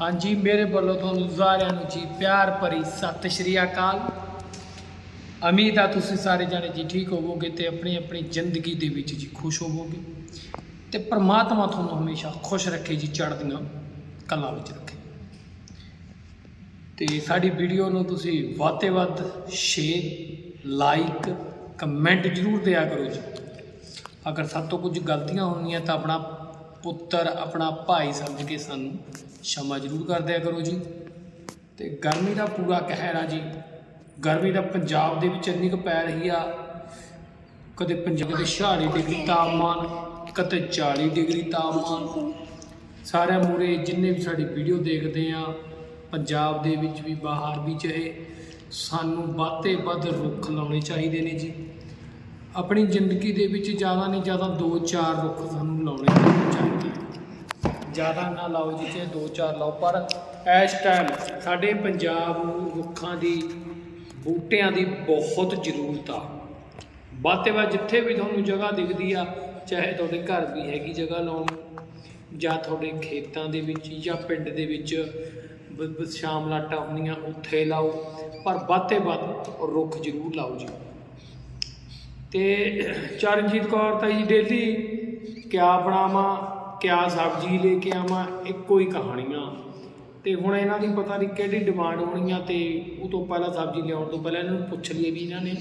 ਹਾਂਜੀ, ਮੇਰੇ ਵੱਲੋਂ ਤੁਹਾਨੂੰ ਸਾਰਿਆਂ ਨੂੰ ਜੀ ਪਿਆਰ ਭਰੀ ਸਤਿ ਸ਼੍ਰੀ ਅਕਾਲ। ਉਮੀਦ ਆ ਤੁਸੀਂ ਸਾਰੇ ਜਾਣੇ ਜੀ ਠੀਕ ਹੋਵੋਗੇ ਤੇ ਆਪਣੀ ਆਪਣੀ ਜ਼ਿੰਦਗੀ ਦੇ ਵਿੱਚ ਜੀ ਖੁਸ਼ ਹੋਵੋਗੇ। ਤੇ ਪ੍ਰਮਾਤਮਾ ਤੁਹਾਨੂੰ ਹਮੇਸ਼ਾ ਖੁਸ਼ ਰੱਖੇ ਜੀ, ਚੜ੍ਹਦੀਆਂ ਕਲਾਂ ਵਿੱਚ ਰੱਖੇ। ਤੇ ਸਾਡੀ ਵੀਡੀਓ ਨੂੰ ਤੁਸੀਂ ਵੱਧ ਤੋਂ ਵੱਧ ਸ਼ੇਅਰ ਲਾਈਕ ਕਮੈਂਟ ਜ਼ਰੂਰ ਦਿਆ ਕਰੋ ਜੀ। ਅਗਰ ਸਾਡੇ ਤੋਂ ਕੁਝ ਗਲਤੀਆਂ ਹੋਣਗੀਆਂ ਤਾਂ ਆਪਣਾ ਪੁੱਤਰ ਆਪਣਾ ਭਾਈ ਸਮਝ ਕੇ ਸਾਨੂੰ ਸ਼ਮਾ ਜ਼ਰੂਰ ਕਰ ਦਿਆ ਕਰੋ ਜੀ। ਤੇ ਗਰਮੀ ਦਾ ਪੂਰਾ ਕਹਿਰ ਆ ਜੀ। ਗਰਮੀ ਦਾ ਪੰਜਾਬ ਦੇ ਵਿੱਚ ਇੰਨੀ ਕੁ ਪੈ ਰਹੀ ਆ। ਕਦੇ ਪੰਜਾਬ ਦੇ 46 ਡਿਗਰੀ ਤਾਪਮਾਨ ਕਦੇ 40 ਡਿਗਰੀ ਤਾਪਮਾਨ। ਸਾਰਿਆਂ ਮੂਰੇ ਜਿੰਨੇ ਵੀ ਸਾਡੀ ਵੀਡੀਓ ਦੇਖਦੇ ਆ ਪੰਜਾਬ ਦੇ ਵਿੱਚ ਵੀ ਬਾਹਰ ਵੀ ਚਾਹੇ ਸਾਨੂੰ ਵੱਧੇ ਵੱਧ ਰੁੱਖ ਲਾਉਣੇ ਚਾਹੀਦੇ ਨੇ ਜੀ। ਆਪਣੀ ਜ਼ਿੰਦਗੀ ਦੇ ਵਿੱਚ ਜ਼ਿਆਦਾ ਨਹੀਂ ਜ਼ਿਆਦਾ 2-4 ਰੁੱਖ ਸਾਨੂੰ ਲਾਉਣੇ ਚਾਹੀਦੇ ਜ਼ਿਆਦਾ ਨਾ ਲਾਓ ਜਿੱਥੇ ਜੇ 2-4 ਲਾਓ, ਪਰ ਇਸ ਟਾਈਮ ਸਾਡੇ ਪੰਜਾਬ ਨੂੰ ਰੁੱਖਾਂ ਦੀ, ਬੂਟਿਆਂ ਦੀ ਬਹੁਤ ਜ਼ਰੂਰਤ ਆ। ਵੱਧ ਤੋਂ ਵੱਧ ਜਿੱਥੇ ਵੀ ਤੁਹਾਨੂੰ ਜਗ੍ਹਾ ਦਿਖਦੀ ਆ, ਚਾਹੇ ਤੁਹਾਡੇ ਘਰ ਵੀ ਹੈਗੀ ਜਗ੍ਹਾ ਲਾਉਣ, ਜਾਂ ਤੁਹਾਡੇ ਖੇਤਾਂ ਦੇ ਵਿੱਚ ਜਾਂ ਪਿੰਡ ਦੇ ਵਿੱਚ ਸ਼ਾਮ ਲਾਟਾਂ ਹੁੰਦੀਆਂ, ਉੱਥੇ ਲਾਓ। ਪਰ ਵੱਧ ਤੋਂ ਵੱਧ ਰੁੱਖ ਜ਼ਰੂਰ ਲਾਓ ਜੀ। ਤੇ ਚਰਨਜੀਤ ਕੌਰ ਤਾਂ ਜੀ, ਡੇਲੀ ਕਿਆ ਬਣਾਵਾਂ? ਕਿਆ ਸਬਜ਼ੀ ਲੈ ਕੇ ਆਵਾਂ, ਇੱਕੋ ਹੀ ਕਹਾਣੀਆਂ। ਤੇ ਹੁਣ ਇਹਨਾਂ ਦੀ ਪਤਾ ਨਹੀਂ ਕਿਹੜੀ ਡਿਮਾਂਡ ਹੋਣੀ ਆ ਤੇ ਉਹ ਤੋਂ ਪਹਿਲਾਂ ਸਬਜ਼ੀ ਲਿਆਉਣ ਤੋਂ ਪਹਿਲਾਂ ਇਹਨਾਂ ਨੂੰ ਪੁੱਛ ਲਈਏ ਵੀ ਇਹਨਾਂ ਨੇ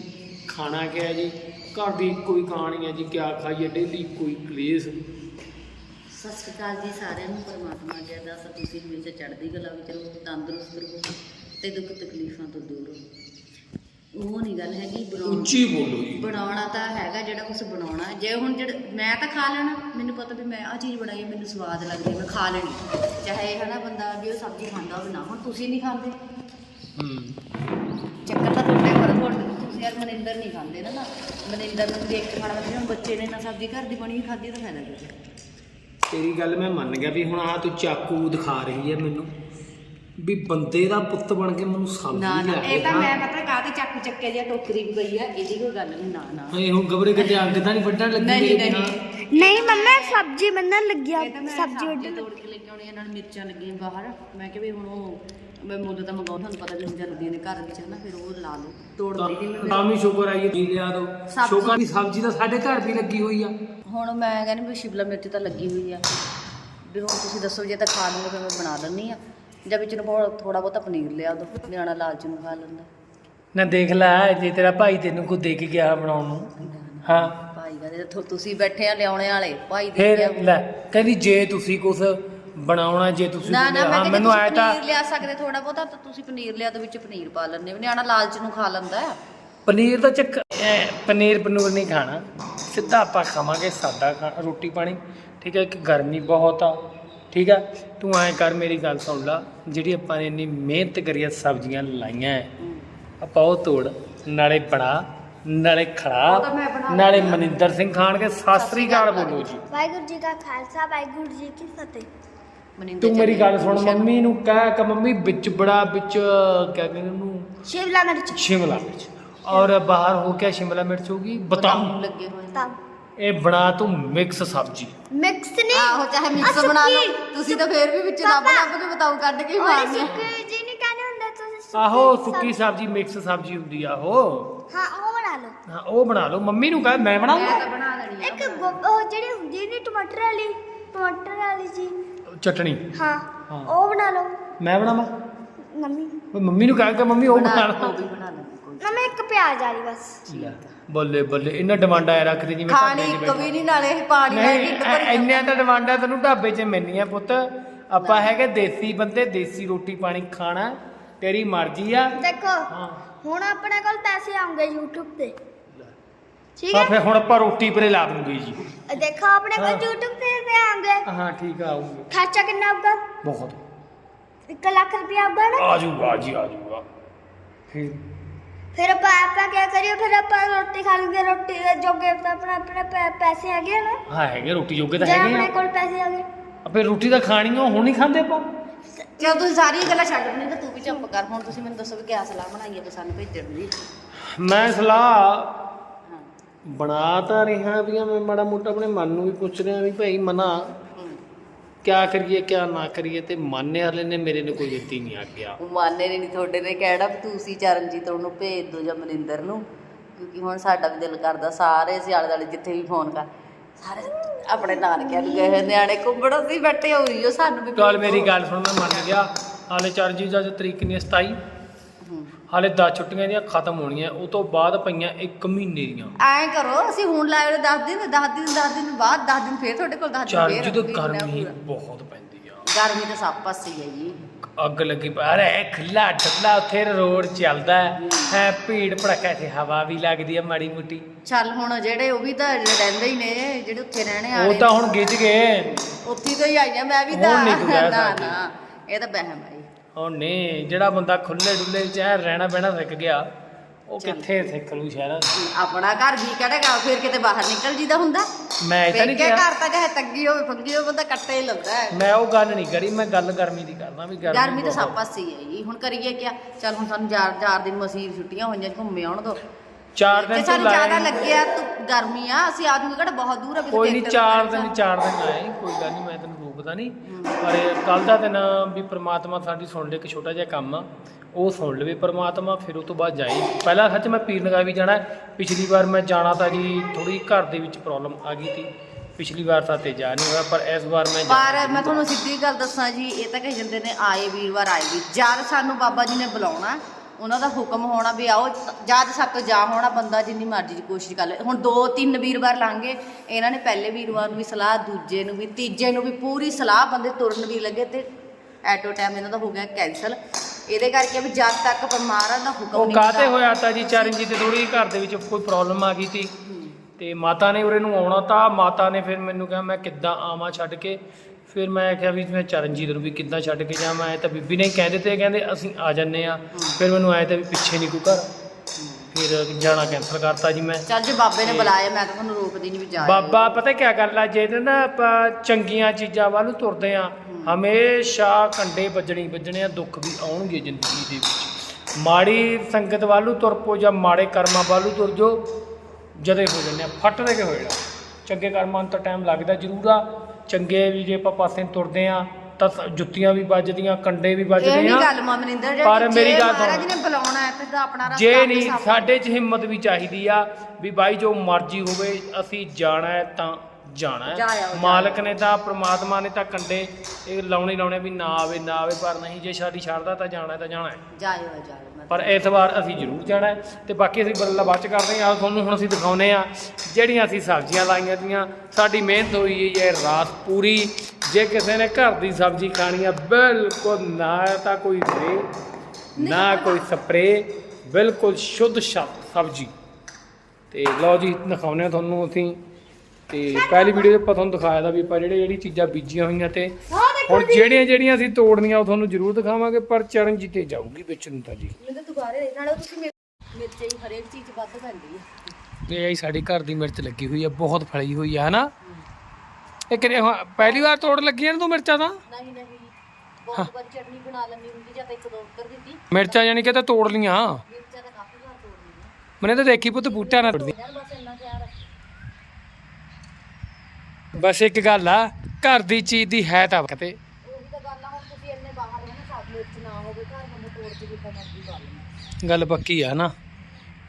ਖਾਣਾ ਕਿਹਾ ਜੀ। ਘਰ ਦੀ ਇੱਕੋ ਹੀ ਕਹਾਣੀ ਹੈ ਜੀ, ਕਿਆ ਖਾਈਏ ਡੇਲੀ ਕੋਈ ਕਲੇਸ਼ ਸਤਿ ਸ਼੍ਰੀ ਅਕਾਲ ਜੀ ਸਾਰਿਆਂ ਨੂੰ, ਪਰਮਾਤਮਾ ਜੀ ਅਰਦਾਸ ਆ ਤੁਸੀਂ ਹਮੇਸ਼ਾ ਚੜ੍ਹਦੀ ਕਲਾ ਵਿੱਚ ਰਹੋ, ਤੰਦਰੁਸਤ ਰਹੋ ਤੇ ਦੁੱਖ ਤਕਲੀਫਾਂ ਤੋਂ ਦੂਰ ਨਹੀਂ ਗੱਲ ਹੈਗੀ ਬਣਾਉਣ ਉੱਚੀ ਬੋਲੋ ਜੀ। ਬਣਾਉਣਾ ਤਾਂ ਹੈਗਾ ਜਿਹੜਾ ਕੁਝ ਬਣਾਉਣਾ। ਜੇ ਹੁਣ ਜਿਹੜਾ ਮੈਂ ਤਾਂ ਖਾ ਲੈਣਾ। ਮੈਨੂੰ ਪਤਾ ਵੀ ਮੈਂ ਆਹ ਚੀਜ਼ ਬਣਾਈ ਹੈ ਮੈਨੂੰ ਸਵਾਦ ਲੱਗਦੀ ਹੈ ਮੈਂ ਖਾ ਲੈਣੀ। ਚਾਹੇ ਹਨਾ ਬੰਦਾ ਵੀ ਉਹ ਸਬਜ਼ੀ ਖਾਂਦਾ ਹੋਵੇ ਨਾ ਹੁਣ ਤੁਸੀਂ ਨਹੀਂ ਖਾਂਦੇ। ਹੂੰ। ਚੱਕਰ ਤਾਂ ਤੁਹਾਡੇ ਪਰ ਤੁਹਾਡੇ ਤੁਸੀਂ ਯਾਰ ਮਨਿੰਦਰ ਨਹੀਂ ਖਾਂਦੇ ਨਾ ਨਾ। ਮਨਿੰਦਰ ਨੂੰ ਦੇਖ ਕੇ ਖਾਣਾ ਹੁਣ ਬੱਚੇ ਨੇ ਨਾ ਸਬਜ਼ੀ ਘਰ ਦੀ ਬਣੀ ਖਾਧੀ ਤਾਂ ਫਾਇਦਾ ਕੀ ਤੇਰੀ ਗੱਲ ਮੈਂ ਮੰਨ ਗਿਆ ਵੀ ਹੁਣ ਆ ਤੂੰ ਚਾਕੂ ਦਿਖਾ ਰਹੀ ਹੈ ਮੈਨੂੰ। ਵੀ ਬੰਦੇ ਦਾ ਪੁੱਤ ਬਣ ਕੇ ਮੈਨੂੰ ਸਮਝ ਨਾ ਨਹੀਂ ਨਾ ਆ ਇਹ ਤਾਂ ਮੈਂ ਪਤਾ ਕਾਹਦੇ ਚੱਕ ਚੱਕੇ ਜਿਹਾ ਟੋਕਰੀ ਵੀ ਪਈ ਆ ਇਹਦੀ ਕੋਈ ਗੱਲ ਨਹੀਂ ਨਾ ਨਾ। ਇਹ ਹੁਣ ਗਬਰੇ ਕਿਤੇ ਅੱਗ ਤਾਂ ਨਹੀਂ ਵੱਢਣ ਲੱਗੀ ਨਹੀਂ? ਨਹੀਂ। ਨਹੀਂ ਮੰਮਾ ਸਬਜ਼ੀ ਬੰਨਣ ਲੱਗਿਆ ਇਹ ਤਾਂ ਮੈਂ ਸਬਜ਼ੀ ਸਬਜ਼ੀ ਵੱਢਣ। ਤੋੜ ਕੇ ਲੈ ਕੇ ਆਉਣੀ ਨਾਲ ਮਿਰਚਾਂ ਲੱਗੀਆਂ ਬਾਹਰ। ਮੈਂ ਕਿਹਾ ਵੀ ਹੁਣ ਉਹ ਮੈਂ ਮੁੱਦ ਤਾਂ ਮੰਗਾਉਂ ਤੁਹਾਨੂੰ ਪਤਾ ਵੀ ਹੁਣ ਜਲਦੀਆਂ ਨੇ ਘਰ ਵਿੱਚ ਹਨਾ ਫਿਰ ਉਹ ਲਾ ਲਓ। ਤੋੜ ਤਾਂ ਲਈ ਦੀ ਤਾਂ ਵੀ ਸ਼ੁਕਰ ਆਈ ਜੀ ਲਿਆ ਦੋ। ਸਬਜ਼ੀ- ਸ਼ੁਕਰ ਦੀ ਸਬਜ਼ੀ ਤਾਂ ਸਾਡੇ ਘਰ ਵੀ ਲੱਗੀ ਹੋਈ ਆ। ਹੁਣ ਮੈਂ ਕਹਿੰਦੀ ਵੀ ਸ਼ਿਮਲਾ ਮਿਰਚ ਤਾਂ ਲੱਗੀ ਹੋਈ ਆ। ਵੀ ਹੁਣ ਤੁਸੀਂ ਦੱਸੋ ਜੇ ਤਾਂ ਖਾ ਲਓਗੇ ਫਿਰ ਮੈਂ ਬਣਾ ਦਿੰਨੀ ਆ। ਜਾਂ ਵਿੱਚ ਨੂੰ ਥੋੜਾ ਬਹੁਤਾ ਪਨੀਰ ਲਿਆ ਦੋ ਨਿਆਣਾ ਲਾਲਚ ਨੂੰ ਖਾ ਲੈਂਦਾ। ਨਾ ਦੇਖ ਲੈ ਜੇ ਤੇਰਾ ਭਾਈ ਤੈਨੂੰ ਕੋ ਦੇ ਕੇ ਗਿਆ ਬਣਾਉਣ ਨੂੰ ਹਾਂ। ਭਾਈ ਕਹਿੰਦੇ ਥੋ- ਤੁਸੀਂ ਬੈਠੇ ਆ ਲਿਆਉਣੇ ਵਾਲੇ ਭਾਈ ਦੇ ਫਿਰ ਗਿਆ। ਲੈ ਕਹਿੰਦੀ ਜੇ ਤੁਸੀਂ ਕੁਝ ਬਣਾਉਣਾ ਜੇ ਤੁਸੀਂ ਨਾ ਨਾ ਮੈਂ ਹਾਂ ਮੈਨੂੰ ਆਇਆ ਤਾਂ ਪਨੀਰ ਲਿਆ ਸਕਦੇ ਥੋੜਾ ਬਹੁਤਾ ਤਾਂ ਤੁਸੀਂ ਪਨੀਰ ਲਿਆ ਤਾਂ ਵਿੱਚ ਪਨੀਰ ਪਾ ਲੈਂਦੇ ਹੋ। ਨਿਆਣਾ ਲਾਲਚ ਨੂੰ ਖਾ ਲੈਂਦਾ ਹੈ। ਪਨੀਰ ਦਾ ਚੱਕ ਐ, ਪਨੀਰ ਪਨੂਰ ਨਹੀਂ ਖਾਣਾ। ਸਿੱਧਾ ਆਪਾਂ ਖਾਵਾਂਗੇ ਸਾਦਾ ਖਾ ਰੋਟੀ ਪਾਣੀ। ਠੀਕ ਹੈ ਇੱਕ ਗਰਮੀ ਬਹੁਤ ਆ। ਠੀਕ ਹੈ ਤੂੰ ਐਂ ਕਰ ਮੇਰੀ ਗੱਲ ਸੁਣ ਲਾ। ਜਿਹੜੀ ਆਪਾਂ ਨੇ ਇੰਨੀ ਮਿਹਨਤ ਕਰੀ ਆ ਸਬਜ਼ੀਆਂ ਲਾਈਆਂ ਐ, ਆਪਾਂ ਉਹ ਤੋੜ ਨਾਲੇ ਬਣਾ ਨਾਲੇ ਉਹ ਤਾਂ ਖੜਾ ਮੈਂ ਬਣਾ ਨਾਲੇ ਆ। ਮਨਿੰਦਰ ਸਿੰਘ ਖਾਨ ਕੇ ਸਤਿ ਸ੍ਰੀ ਅਕਾਲ ਬੋਲੋ ਜੀ। ਵਾਹਿਗੁਰੂ ਜੀ ਕਾ ਖਾਲਸਾ ਵਾਹਿਗੁਰੂ ਜੀ ਕੀ ਫਤਿਹ। ਮਨਿੰਦਰ ਤੂੰ ਮੇਰੀ ਗੱਲ ਸੁਣ। ਮੰਮੀ ਨੂੰ ਕਹਿ ਕਿ ਮੰਮੀ ਵਿੱਚ ਬੜਾ ਵਿੱਚ ਕਿਆ ਕਹਿੰਦੇ ਉਹਨੂੰ? ਸ਼ਿਮਲਾ ਮਿਰਚ। ਸ਼ਿਮਲਾ ਮਿਰਚ। ਔਰ ਬਾਹਰ ਹੋ ਕੇ ਸ਼ਿਮਲਾ ਮਿਰਚ ਹੋਗੀ ਬਤਾਉ ਬਤਾਉ ਲੱਗੇ ਹੋਏ ਨੇ। ਤਾਂ। ਇਹ ਬਣਾ ਤੂੰ ਮਿਕਸ ਸਬਜ਼ੀ। ਮਿਕਸ ਨਹੀਂ ਆਹੋ ਚਾਹੇ ਮਿਕਸ ਬਣਾ ਲਓ। ਤੁਸੀਂ ਤਾਂ ਫੇਰ ਵੀ ਵਿੱਚ ਲੱਭ ਲੱਭ ਕੇ ਬਤਾਉ ਕੱਢ ਕੇ ਆ। ਸੁੱਕੀ ਜੀ ਨਹੀਂ ਕਹਿੰਦੇ ਹੁੰਦਾ ਤੁਸੀਂ? ਆਹੋ ਸੁੱਕੀ ਸਬਜ਼ੀ- ਮਿਕਸ ਸਬਜ਼ੀ ਹੁੰਦੀ ਆ ਉਹ ਹਾਂ ਉਹ ਬਣਾ ਲਓ। ਹਾਂ ਉਹ ਬਣਾ ਲਓ। ਮੰਮੀ ਨੂੰ ਕਹੇ ਮੈਂ ਮੈਂ ਬਣਾਉਂਗਾ ਤਾਂ ਬਣਾ ਲੈਣੀ ਆ ਇੱਕ ਉਹ ਜਿਹੜੀ ਹੁੰਦੀ ਨਹੀਂ ਟਮਾਟਰ ਵਾਲੀ ਟਮਾਟਰ ਵਾਲੀ ਜੀ। ਚਟਣੀ। ਹਾਂ ਹਾਂ। ਉਹ ਬਣਾ ਲਓ। ਮੈਂ ਬਣਾਵਾਂ? ਮੰਮੀ। ਮੰਮੀ ਨੂੰ ਕਹੇ ਕਿ ਮੰਮੀ ਉਹ ਬਣਾ ਬਣਾ ਲਾ ਉਹ ਵੀ ਬਣਾ ਲੈਣੀ ਕੋਈ ਮੰਮੀ ਇੱਕ ਪਿਆਜ਼ ਵਾਲੀ ਬਸ। ਲੈ, ਬੱਲੇ ਬੱਲੇ ਇਹਨਾਂ ਡਿਮਾਂਡਾਂ ਐ ਰੱਖਦੇ ਜਿਵੇਂ ਖਾਣੀ ਢਾਬੇ 'ਚ ਇੱਕ ਵੀ। ਨਹੀਂ ਨਾਲੇ ਇਹ ਪਾਣੀ ਨਾਲ ਨਹੀਂ ਢਿੱਡ ਐ- ਭਰੀ ਇੰਨੀਆਂ ਤਾਂ ਡਿਮਾਂਡਾਂ ਤੈਨੂੰ ਢਾਬੇ 'ਚ ਮਿਲਣੀਆਂ ਪੁੱਤ। ਆਪਾਂ ਹੈਗੇ ਦੇਸੀ ਬੰਦੇ ਦੇਸੀ ਰੋਟੀ ਪਾਣੀ ਖਾਣਾ ਤੇਰੀ ਮਰਜ਼ੀ ਆ। ਦੇਖੋ ਹਾਂ। ਹੁਣ ਆਪਣੇ ਕੋਲ ਪੈਸੇ ਆਉਂਗੇ YouTube ਤੇ। ਠੀਕ ਹਾਂ ਹੈ ਫਿਰ ਹੁਣ ਆਪਾਂ ਰੋਟੀ ਪਰੇ ਲਾ ਦੂੰਗੇ ਜੀ। ਦੇਖੋ ਆਪਣੇ ਕੋਲ। YouTube ਤੇ ਪੈਸੇ ਆਉਂਗੇ। ਹਾਂ ਠੀਕ ਆ ਆਉਂਗੇ ਖਰਚਾ ਕਿੰਨਾ ਆਊਗਾ? ਬਹੁਤ। 1 ਲੱਖ ਰੁਪਇਆ ਆਊਗਾ ਨਾ? ਆ ਜਾਊਗਾ ਜੀ ਆ ਜਾਊਗਾ ਫਿਰ ਫਿਰ ਆਪਾਂ ਆਪਾਂ ਕੀ ਕਰੀਏ? ਫਿਰ ਆਪਾਂ ਰੋਟੀ ਖਾ ਲਈਏ ਰੋਟੀ ਦੇ ਜੋਗੇ ਤਾਂ ਆਪਣਾ ਆਪਣੇ ਪੈ- ਪੈਸੇ ਹੈਗੇ ਆ ਨਾ। ਹਾਂ ਹੈਗੇ ਰੋਟੀ ਜੋਗੇ ਤਾਂ ਜੇ ਹੈਗੇ ਆਪਣੇ ਆ ਕੋਲ ਪੈਸੇ ਹੈਗੇ। ਆਪੇ ਰੋਟੀ ਤਾਂ ਖਾਣੀ ਆ ਹੁਣ ਨਹੀਂ ਖਾਂਦੇ ਆਪਾਂ। ਚਲ ਤੁਸੀਂ ਸਾਰੀਆਂ ਗੱਲਾਂ ਛੱਡ ਦਿੰਦੇ ਤਾਂ ਤੂੰ ਵੀ ਚੁੱਪ ਕਰ। ਹੁਣ ਤੁਸੀਂ ਮੈਨੂੰ ਦੱਸੋ ਵੀ ਕਿਆ ਸਲਾਹ ਬਣਾਈਏ ਤੇ ਸਾਨੂੰ ਭੇਜਣ ਦੀ ਮੈਂ ਸਲਾਹ ਹਾਂ। ਬਣਾ ਤਾਂ ਰਿਹਾ ਵੀ ਆ, ਮੈਂ ਮਾੜਾ ਮੋਟਾ ਆਪਣੇ ਮਨ ਨੂੰ ਵੀ ਪੁੱਛ ਰਿਹਾ ਵੀ ਭਾਈ ਮਨਾ। ਕਿਆ ਕਰੀਏ ਕਿਆ ਨਾ ਕਰੀਏ ਤੇ ਮਾਨੇ ਵਾਲੇ ਨੇ ਮੇਰੇ ਨੇ ਕੋਈ ਦਿੱਤੀ ਨਹੀਂ ਆਗਿਆ ਮਾਨੇ ਨੇ ਨਹੀਂ ਤੁਹਾਡੇ ਨੇ ਕਹਿਣਾ ਵੀ ਤੁਸੀਂ ਚਰਨਜੀਤ ਨੂੰ ਭੇਜ ਦਿਓ ਜਾਂ ਮਨਿੰਦਰ ਨੂੰ ਕਿਉਂਕਿ ਹੁਣ ਸਾਡਾ ਵੀ ਦਿਲ ਕਰਦਾ ਸਾਰੇ ਸਿਆਲੇ ਦਾਲੇ ਜਿੱਥੇ ਵੀ ਫੋਨ ਕਰ ਸਾਰੇ ਆਪਣੇ ਨਾਨਕਿਆਂ ਨੂੰ ਗਏ ਹੋਏ ਨਿਆਣੇ ਘੁੰਮਣ ਅਸੀਂ ਬੈਠੇ ਹੋਈ ਉਹ ਸਾਨੂੰ ਵੀ ਚੱਲ ਮੇਰੀ ਗੱਲ ਸੁਣ ਮੈਂ ਮੰਨ ਗਿਆ ਹਾਲੇ ਚਰਜੀ ਦਾ ਜੋ ਤਰੀਕ ਨਹੀਂ 27 ਹੂੰ। ਹਾਲੇ 10 ਛੁੱਟੀਆਂ ਦੀਆਂ ਖਤਮ ਹੋਣੀਆਂ ਉਹ ਤੋਂ ਬਾਅਦ ਪਈਆਂ 1 ਮਹੀਨੇ ਦੀਆਂ। ਐਂ ਕਰੋ ਅਸੀਂ ਹੁਣ ਉਹਨੇ 10 ਦਿਨ 10 ਦਿਨ 10 ਦਿਨ ਬਾਅਦ 10 ਦਿਨ ਫੇਰ ਤੁਹਾਡੇ ਕੋਲ 10 ਦਿਨ ਫੇਰ ਮਹੀਨਾ ਗਰਮੀ। ਬਹੁਤ ਪੈਂਦੀ ਆ। ਗਰਮੀ ਤਾਂ ਸਭ ਪਾਸੇ ਹੀ ਹੈ ਜੀ। ਅੱਗ ਲੱਗੀ ਪਈ ਅਰੇ ਖੁੱਲਾ ਡੁੱਲਾ ਉੱਥੇ ਰੋਡ ਚੱਲਦਾ ਹੈ ਭੀੜ ਭੜਕਾ ਤੇ ਹਵਾ ਵੀ ਲੱਗਦੀ ਹੈ ਮਾੜੀ ਮੁੱਟੀ। ਚੱਲ ਹੁਣ ਜਿਹੜੇ ਉਹ ਵੀ ਤਾਂ ਰਹਿੰਦੇ ਹੀ ਨੇ ਜਿਹੜੇ ਉੱਥੇ ਰਹਿਣੇ ਵਾਲੇ। ਉਹ ਤਾਂ ਹੁਣ ਗਿੱਜ ਗਏ। ਉੱਥੇ ਤੋਂ ਹੀ ਆਈਆਂ ਮੈਂ ਵੀ ਹੁਣ ਤਾਂ ਨਹੀਂ ਤੂੰ ਕਹਿ ਨਾ ਸਕਦੀ। ਨਾ ਇਹ ਤਾਂ ਬਹਿਮ ਹੈ ਹੁਣ ਨਹੀਂ ਜਿਹੜਾ ਬੰਦਾ ਖੁੱਲੇ ਡੁੱਲੇ ਚ ਐ ਰਹਿਣਾ ਬਹਿਣਾ ਸਿੱਖ ਗਿਆ ਉਹ ਚੱਲ। ਕਿੱਥੇ ਸਿੱਖ ਲੂ ਸ਼ਹਿਰਾਂ 'ਚ? ਆਪਣਾ ਘਰ ਵੀ ਕਿਹੜੇਗਾ ਫਿਰ ਕਿਤੇ ਬਾਹਰ ਨਿਕਲ ਜੀਦਾ ਹੁੰਦਾ? ਮੈਂ ਇਹ ਤਾਂ ਨਹੀਂ ਪੇਕੇ ਕਿਹਾ। ਘਰ ਤਾਂ ਚਾਹੇ ਤੰਗੀ ਹੋਵੇ ਫੰਗੀ ਹੋਵੇ ਬੰਦਾ ਕੱਟੇ ਹੀ ਲੰਦਾ ਹੈ। ਮੈਂ ਉਹ ਗੱਲ ਨਹੀਂ ਕਰੀ ਮੈਂ ਗੱਲ ਗਰਮੀ ਦੀ ਕਰਦਾ ਵੀ ਗਰਮੀ ਗਰਮੀ ਤਾਂ ਸਭ ਬਹੁਤ- ਪਾਸੇ ਹੀ ਹੈ ਜੀ। ਹੁਣ ਕਰੀਏ ਕਿਆ? ਚੱਲ ਹੁਣ ਸਾਨੂੰ ਚਾਰ ਚਾਰ ਦਿਨ ਮਸੀਰ ਛੁੱਟੀਆਂ ਹੋਈਆਂ ਘੁੰਮੇ ਆਉਣ ਦੋ। ਚਾਰ ਜੇ ਦਿਨ ਤੋਂ ਸਾਨੂੰ ਜ਼ਿਆਦਾ ਲਾਏ ਲੱਗਿਆ ਤੂੰ ਗਰਮੀ ਆ ਅਸੀਂ ਆ ਜੂਗੇ ਕਿਹੜਾ ਬਹੁਤ ਦੂਰ ਆ ਕੋਈ ਨਹੀਂ ਚਾਰ ਦਿਨ ਦਿਨ ਚਾਰ ਦਿਨ ਆਏ ਕੋਈ ਗੱਲ ਨਹੀਂ ਮੈਂ ਤੈਨੂੰ ਰੋਕਦਾ ਨਹੀਂ ਪਰ ਕੱਲ ਦਾ ਦਿਨ ਵੀ ਪ੍ਰਮਾਤਮਾ ਸਾਡੀ ਸੁਣ ਲੈ ਇੱਕ ਛੋਟਾ ਜਿਹਾ ਕੰਮ ਆ। ਉਹ ਸੁਣ ਲਵੇ ਪ੍ਰਮਾਤਮਾ ਫਿਰ ਉਹ ਤੋਂ ਬਾਅਦ ਜਾਏ। ਪਹਿਲਾਂ ਸੱਚ ਮੈਂ ਪੀਰ ਨਗਾਵੀ ਜਾਣਾ ਹੈ। ਪਿਛਲੀ ਵਾਰ ਮੈਂ ਜਾਣਾ ਤਾਂ ਜੀ ਥੋੜੀ ਘਰ ਦੇ ਵਿੱਚ ਪ੍ਰੋਬਲਮ ਆ ਗਈ ਸੀ। ਪਿਛਲੀ ਵਾਰ ਤਾਂ ਤੇ ਜਾ ਨਹੀਂ ਹੋਇਆ ਪਰ ਇਸ ਵਾਰ ਮੈਂ ਪਰ ਮੈਂ ਤੁਹਾਨੂੰ ਸਿੱਧੀ ਗੱਲ ਦੱਸਾਂ ਜੀ ਇਹ ਤਾਂ ਕਹੀ ਜਾਂਦੇ ਨੇ ਆਏ ਵੀਰਵਾਰ ਆਏ ਵੀ ਜਦ ਸਾਨੂੰ ਬਾਬਾ ਜੀ ਨੇ ਬੁਲਾਉਣਾ ਉਹਨਾਂ ਦਾ ਹੁਕਮ ਹੋਣਾ ਵੀ ਆਓ ਜਦ ਸਾਡੇ ਤੋਂ ਜਾ ਹੋਣਾ ਬੰਦਾ ਜਿੰਨੀ ਮਰਜ਼ੀ ਦੀ ਕੋਸ਼ਿਸ਼ ਕਰ ਲੇ ਹੁਣ ਦੋ ਤਿੰਨ ਵੀਰਵਾਰ ਲੰਘੇ ਇਹਨਾਂ ਨੇ ਪਹਿਲੇ ਵੀਰਵਾਰ ਨੂੰ ਵੀ ਸਲਾਹ ਦੂਜੇ ਨੂੰ ਵੀ ਤੀਜੇ ਨੂੰ ਵੀ ਪੂਰੀ ਸਲਾਹ ਬੰਦੇ ਤੁਰਨ ਵੀ ਲੱਗੇ ਤੇ ਐਟੋ ਟਾਈਮ ਇਹਨਾਂ ਦਾ ਹੋ ਗਿਆ ਕੈਨਸਲ ਇਹਦੇ ਕਰਕੇ ਵੀ ਜਦ ਤੱਕ ਪਰਮਾਰਾ ਦਾ ਹੁਕਮ ਉਹ ਨਹੀਂ ਕਾਤੇ ਹੁੰਦਾ- ਹੋਇਆ ਤਾਂ ਜੀ? ਚਰਨਜੀਤ ਤੇ ਥੋੜੀ ਘਰ ਦੇ ਵਿੱਚ ਕੋਈ ਪ੍ਰੋਬਲਮ ਆ ਗਈ ਸੀ। ਤੇ ਮਾਤਾ ਨੇ ਉਰੇ ਨੂੰ ਆਉਣਾ ਤਾਂ ਮਾਤਾ ਨੇ ਫਿਰ ਮੈਨੂੰ ਕਿਹਾ ਮੈਂ ਕਿੱਦਾਂ ਆਵਾਂ ਛੱਡ ਕੇ? ਫਿਰ ਮੈਂ ਕਿਹਾ ਵੀ ਮੈਂ ਚਰਨਜੀਤ ਨੂੰ ਵੀ ਕਿੱਦਾਂ ਛੱਡ ਕੇ ਜਾਵਾਂ? ਇਹ ਤਾਂ ਬੀਬੀ ਨੇ ਕਹਿੰਦੇ ਤੇ ਕਹਿੰਦੇ ਅਸੀਂ ਆ ਜੰਨੇ ਆ ਫਿਰ ਮੈਨੂੰ ਆਏ ਤਾਂ ਵੀ ਪਿੱਛੇ ਨਹੀਂ ਕੋਈ ਘਰ। ਫਿਰ ਜਾਣਾ ਕੈਂਸਲ ਕਰਤਾ ਜੀ ਮੈਂ। ਚੱਲ ਜੇ ਬਾਬੇ ਨੇ ਬੁਲਾਇਆ ਮੈਂ ਤਾਂ ਤੁਹਾਨੂੰ ਰੋਕਦੀ ਨਹੀਂ ਵੀ ਜਾ ਬਾਬਾ ਪਤਾ ਕੀ ਗੱਲ ਆ? ਜੇ ਨਾ ਆਪਾਂ ਚੰਗੀਆਂ ਚੀਜ਼ਾਂ ਵੱਲ ਤੁਰਦੇ ਆ ਹਮੇਸ਼ਾ ਕੰਡੇ ਵੱਜਣੀ ਵੱਜਣੇ ਆ ਦੁੱਖ ਵੀ ਆਉਣਗੇ ਜ਼ਿੰਦਗੀ ਦੇ ਵਿੱਚ। ਮਾੜੀ ਸੰਗਤ ਵੱਲ ਤੁਰ ਪੋ ਜਾਂ ਮਾੜੇ ਕਰਮਾਂ ਵੱਲ ਤੁਰ ਜੋ ਜਦੇ ਹੋ ਜਾਂਦੇ ਆ ਫੱਟ ਦੇ ਕੇ ਹੋ ਜਾਣਾ ਚੰਗੇ ਕਰਮਾਂ ਨੂੰ ਤਾਂ ਟਾਈਮ ਲੱਗਦਾ ਜ਼ਰੂਰ ਆ। ਚੰਗੇ ਵੀ ਜੇ ਆਪਾਂ ਪਾਸੇ ਨੂੰ ਤੁਰਦੇ ਆ ਤਾਂ ਸ- ਜੁੱਤੀਆਂ ਵੀ ਵੱਜਦੀਆਂ ਕੰਡੇ ਵੀ ਇਹ ਵੱਜਦੇ ਨਹੀਂ ਆ ਗੱਲ ਮਮਨਿੰਦਰ ਜੀ ਪਰ ਮੇਰੀ ਗੱਲ ਮਹਾਰਾਜ ਸੁਣ। ਨੇ ਬੁਲਾਉਣਾ ਹੈ ਤੇ ਤਾਂ ਆਪਣਾ ਰਸਤਾ ਜੇ ਨਹੀਂ ਸਾਡੇ 'ਚ ਹਿੰਮਤ ਵੀ ਚਾਹੀਦੀ ਆ ਵੀ ਬਾਈ ਜੋ ਮਰਜ਼ੀ ਹੋਵੇ ਅਸੀਂ ਜਾਣਾ ਹੈ ਤਾਂ ਜਾਣਾ ਹੈ। ਮਾਲਕ ਨੇ ਤਾਂ ਪ੍ਰਮਾਤਮਾ ਨੇ ਤਾਂ ਕੰਡੇ ਇਹ ਲਾਉਣੇ ਲਾਉਣੇ ਵੀ ਨਾ ਆਵੇ ਨਾ ਆਵੇ ਪਰ ਨਹੀਂ ਜੇ ਸਾਡੀ ਸ਼ਰਧਾ ਤਾਂ ਜਾਣਾ ਤਾਂ ਜਾਣਾ ਹੈ। ਜਾਇਓ ਜਾਇਓ ਪਰ ਇਸ ਵਾਰ ਅਸੀਂ ਜ਼ਰੂਰ ਜਾਣਾ ਹੈ ਤੇ ਬਾਕੀ ਅਸੀਂ ਬੱਲਾ ਬਾਅਦ ਚ ਕਰਦੇ ਹਾਂ। ਤੁਹਾਨੂੰ ਹੁਣ ਅਸੀਂ ਦਿਖਾਉਨੇ ਆ ਜਿਹੜੀਆਂ ਅਸੀਂ ਸਬਜ਼ੀਆਂ ਲਾਈਆਂ ਦੀਆਂ। ਸਾਡੀ ਮਿਹਨਤ ਹੋਈ ਹੈ ਰਾਤ ਪੂਰੀ। ਜੇ ਕਿਸੇ ਨੇ ਘਰ ਦੀ ਸਬਜ਼ੀ ਖਾਣੀ ਆ ਬਿਲਕੁਲ ਨਾ ਤਾਂ ਕੋਈ ਰੇ ਨਾ ਕੋਈ ਸਪਰੇ ਬਿਲਕੁਲ ਸ਼ੁੱਧ ਸ਼ਬ- ਸਬਜ਼ੀ। ਤੇ ਲਓ ਜੀ ਦਿਖਾਉਨੇ ਆ ਤੁਹਾਨੂੰ ਅਸੀਂ। ਤੇ ਪਹਿਲੀ ਵੀਡੀਓ 'ਚ ਆਪਾਂ ਤੁਹਾਨੂੰ ਦਿਖਾਇਆ ਦਾ ਵੀ ਆਪਾਂ ਜਿਹੜੇ ਜਿਹੜੀ ਚੀਜ਼ਾਂ ਬੀਜੀਆਂ ਹੋਈਆਂ ਤੇ ਹੁਣ ਜਿਹੜੀਆਂ ਜਿਹੜੀਆਂ ਅਸੀਂ ਤੋੜਨੀਆਂ ਉਹ ਤੁਹਾਨੂੰ ਜ਼ਰੂਰ ਦਿਖਾਵਾਂਗੇ ਪਰ ਚਰਨਜੀਤ ਤੇ ਜਾਊਗੀ ਵਿੱਚ ਨੂੰ ਤਾਂ ਜੀ। ਮੈਨੂੰ ਦੁਬਾਰੇ ਨਾਲੇ ਤੁਸੀਂ ਮਿਰਚ ਹੀ ਹਰੇਕ ਚੀਜ਼ ਵੱਧ ਪੈਂਦੀ ਹੈ ਇਹ ਆਈ ਸਾਡੀ ਘਰ ਦੀ ਮਿਰਚ ਲੱਗੀ ਹੋਈ ਹੈ ਬਹੁਤ ਫਲੀ ਹੋਈ ਹੈ ਹਨਾ? ਇਹ ਕਿਹਨੇ ਪਹਿਲੀ ਵਾਰ ਤੋੜ ਲੱਗੀਆਂ ਨੇ ਤੂੰ ਮਿਰਚਾਂ ਤਾਂ? ਨਹੀਂ ਨਹੀਂ ਬਹੁਤ ਵਾਰ ਚਟਨੀ ਬਣਾ ਲੈਣੀ ਹੁੰਦੀ ਜਾਂ ਤਾਂ ਇੱਕ ਦੋ ਉੱਤਰ ਦਿੱਤੀ। ਮਿਰਚਾਂ ਜਾਨੀ ਕਿ ਤਾਂ ਤੋੜ ਲੀਆਂ ਮਿਰਚਾਂ ਤਾਂ ਕਾਫੀ ਵਾਰ ਤੋੜ ਲਈਆਂ। ਮੈਨੇ ਤਾਂ ਦੇਖੀ ਪੁੱਤ ਬੂਟਾ ਨਾ ਤੋੜਦੀ ਯਾਰ ਬਸ ਇੰਨਾ ਰੱਖ ਬਸ ਇੱਕ ਗੱਲ ਆ ਘਰ ਦੀ ਚੀਜ਼ ਦੀ ਹੈ ਤਾਂ ਕਿਤੇ। ਗੱਲ ਪੱਕੀ ਆ ਨਾ।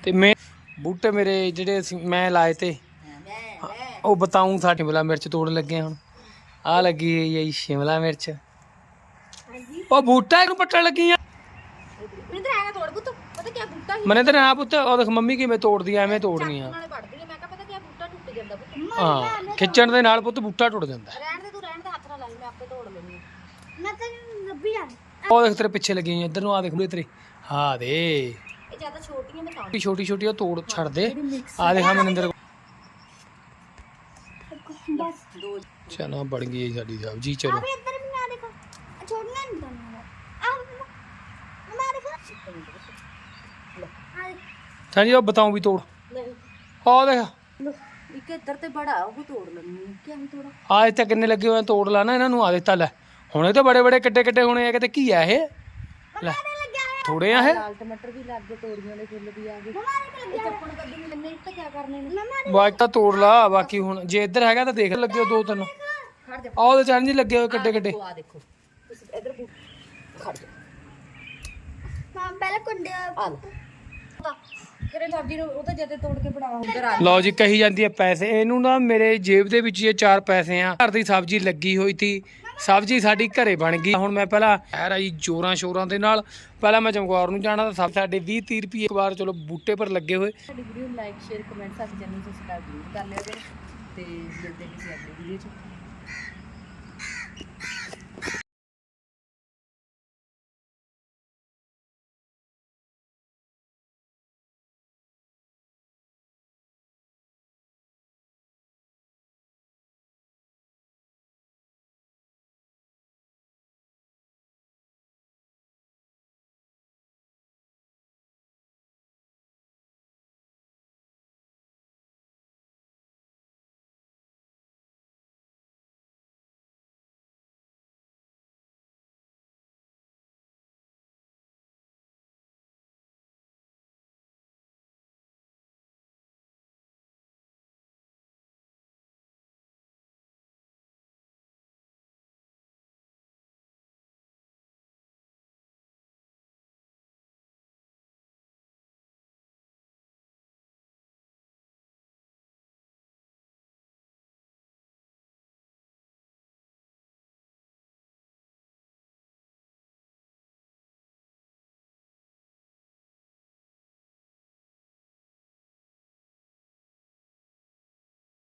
ਤੇ ਮੈਂ ਬੂਟੇ ਮੇਰੇ ਜਿਹੜੇ ਅਸੀਂ ਮੈਂ ਲਾਏ ਤੇ ਉਹ ਬਤਾਉਂ ਸਾਡੀ ਸ਼ਿਮਲਾ ਮਿਰਚ ਤੋੜਨ ਲੱਗੇ ਹੁਣ। ਆ ਲੱਗੀ ਹੋਈ ਹੈ ਸ਼ਿਮਲਾ ਮਿਰਚ। ਉਹ ਬੂਟਾ ਇਹਨੂੰ ਪੱਟਣ ਲੱਗੀ ਆ ਮਿੰਦਰ ਆਇਆ ਤੋੜ ਪੁੱਤ। ਪਤਾ ਕੀ ਬੂਟਾ ਹੀ ਮਨੇ ਤਾਂ ਨਾ ਪੁੱਤ ਉਹ ਦੇਖ ਮੰਮੀ ਕਿਵੇਂ ਤੋੜਦੀ ਐਵੇਂ ਤੋੜਨੀ ਆ ਨਾਲੇ ਵੱਢਦੀ ਆ ਮੈਂ ਕਿਹਾ ਪਤਾ ਕੀ ਬੂਟਾ ਟੁੱਟ ਜਾਂਦਾ ਪੁੱਤ ਹਾਂ ਖਿੱਚਣ ਦੇ ਨਾਲ ਪੁੱਤ ਬੂਟਾ ਟੁੱਟ ਜਾਂਦਾ। ਰਹਿਣ ਦੇ ਤੂੰ ਰਹਿਣ ਦੇ ਹੱਥ ਨਾਲ ਲਾਈ ਮੈਂ ਆਪੇ ਤੋੜ ਲੈਣੀ ਆ ਮੈਂ ਤਾਂ ਲੱਭੀ ਜਾਂ ਉਹ ਦੇਖ ਤੇਰੇ ਪਿੱਛੇ ਲੱਗੀ ਹੋਈ ਇੱਧਰ ਨੂੰ ਆ ਦੇਖ ਲੋ ਤੇਰੇ। ਹਾਂ ਦੇ। ਇਹ ਜ਼ਿਆਦਾ ਛੋਟੀਆਂ ਨੇ ਤਾਂ ਛੋਟੀ ਛੋਟੀ ਉਹ ਤੋੜ ਛੱਡ ਦੇ। ਆ ਦੇਖ ਮਨਿੰਦਰ ਬਸ ਦੋ। ਚਲੋ ਬਣ ਗਈ ਸਾਡੀ ਸਬਜੀ ਚਲੋ। ਅਬੇ ਇੱਧਰ ਵੀ ਨਾ ਦੇਖੋ। ਛੋੜਨਾ ਨਹੀਂ ਤੁਹਾਨੂੰ ਆ ਮੈਂ ਦੇਖੋ। ਆ ਹਾਂਜੀ ਉਹ ਬਤਾਉਂ ਵੀ ਤੋੜ। ਨਹੀਂ। ਆ ਦੇਖ। ਇੱਕ ਇੱਧਰ ਤੇ ਬੜਾ ਉਹ ਤੋੜ ਲੈਣੀ ਆ ਇੱਥੇ ਕਿੰਨੇ ਲੱਗੇ ਹੋਏ ਆ, ਤੋੜ ਲਾ ਨਾ ਇਹਨਾਂ ਨੂੰ ਆ ਦਿੱਤਾ ਲੈ। ਹੁਣ ਇਹ ਤਾਂ ਬੜੇ ਬੜੇ ਕਿੱਡੇ ਕਿੱਡੇ ਹੋਣੇ ਆ ਕਿਤੇ ਕੀ ਆ ਇਹ? ਲੈ। ਥੋੜੇ ਆ ਇਹ? ਲਾਲ ਟਮਾਟਰ ਵੀ ਲੱਗ ਗਏ ਤੋੜੀਆਂ ਦੇ ਫੁੱਲ ਵੀ ਆ ਗਏ। ਇਹ ਚੱਪਣ ਕੱਢੀ ਨਹੀਂ ਲੈਣੇ ਤਾਂ ਕੀ ਕਰਨੇ ਨੇ? ਮਮਾ ਬਾਕੀ ਤਾਂ ਤੋੜ ਲਾ ਬਾਕੀ ਹੁਣ ਜੇ ਇੱਧਰ ਹੈਗਾ ਤਾਂ ਦੇਖ ਲੱਗਿਓ ਦੋ ਤਿੰਨ। ਖੜ ਜਾ। ਆਹ ਉਹਦੇ ਚਰਨ ਜੀ ਲੱਗੇ ਹੋਏ ਕੱਡੇ ਕੱਡੇ। ਆ ਦੇਖੋ। ਤੁਸੀਂ ਇਧਰ ਖੜ ਜਾ। ਮਾਂ ਪਹਿਲਾਂ ਕੁੰਡੇ ਆ ਲੈ ਸਬਜ਼ੀ ਨੂੰ ਉਹ ਤਾਂ ਜਦੇ ਤੋੜ ਕੇ ਬਣਾਵਾ ਉਧਰ ਆ ਲਓ ਜੀ ਕਹੀ ਜਾਂਦੀ ਹੈ ਪੈਸੇ। ਇਹਨੂੰ ਨਾ ਮੇਰੇ ਜੇਬ ਦੇ ਵਿੱਚ ਇਹ ਚਾਰ ਪੈਸੇ ਆ। ਘਰ ਦੀ ਸਬਜ਼ੀ ਲੱਗੀ ਹੋਈ ਸੀ। ਸਬਜ਼ੀ ਸਾਡੀ ਘਰੇ ਬਣ ਗਈ। ਹੁਣ ਮੈਂ ਪਹਿਲਾਂ ਐ ਰਾਈ ਜੋਰਾਂ ਸ਼ੋਰਾਂ ਦੇ ਨਾਲ। ਪਹਿਲਾਂ ਮੈਂ ਚਮਕੌਰ ਨੂੰ ਜਾਣਾ ਤਾਂ ਸਭ ਸਾਡੇ 20 30 ਰੁਪਏ ਇੱਕ ਵਾਰ ਚਲੋ ਬੂਟੇ ਪਰ ਲੱਗੇ ਹੋਏ। ਸਾਡੀ ਵੀਡੀਓ ਨੂੰ ਲਾਈਕ ਸ਼ੇਅਰ ਕਮੈਂਟ ਸਾਡੇ ਚੈਨਲ ਨੂੰ ਸਬਸਕ੍ਰਾਈਬ ਜ਼ਰੂਰ ਕਰ ਲਿਆ ਕਰੋ ਤੇ ਮਿਲਦੇ ਹਾਂ ਕਿਸੇ ਅਗਲੀ ਵੀਡੀਓ 'ਚ